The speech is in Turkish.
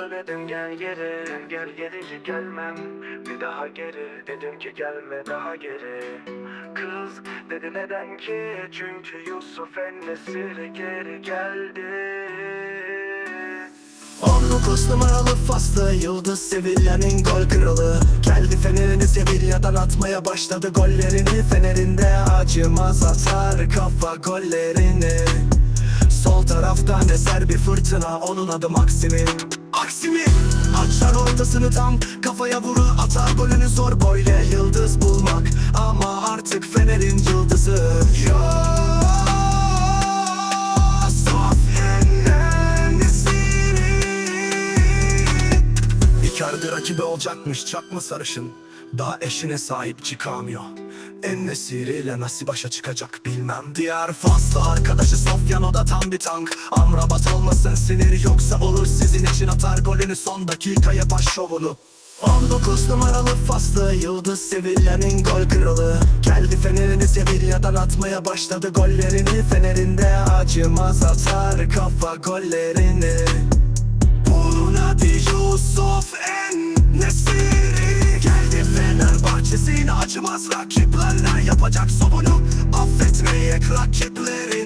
söyledim gel geri Gel geri gelmem. Bir daha geri Dedim ki gelme daha geri. Kız dedi neden ki? Çünkü Yusuf Ennesiri geri geldi. 19 numaralı faslı Yıldız Sevilla'nın gol kralı. Geldi Fener'ini Sevilla'dan atmaya başladı gollerini. Fener'inde acımaz atar kafa gollerini. Sol taraftan eser bir fırtına onun adı Maksimin Maksimin Açar ortasını tam kafaya vurur atar golünü zor böyle yıldız bulmak Ama artık Fener'in yıldızı. En-Nesyri Icardi rakibi olacakmış çakma sarışın. Daha eşine sahip çıkamıyor. En ile nasıl başa çıkacak bilmem. Diğer faslı arkadaşı Sofyan o da tam bir tank. Amrabat olmasın siniri yoksa olur sizin golünü son dakikaya baş şovunu 19 numaralı faslı Yıldız Sevilla'nın gol kralı. Geldi Fener'ini Sevilla'dan atmaya başladı gollerini. Fener'inde acımaz atar kafa gollerini. Bunun adı Yusuf En-Nesyri Geldi Fenerbahçe'sine acımaz rakiplerle Yapacak sobunu affetmeyek rakiplerini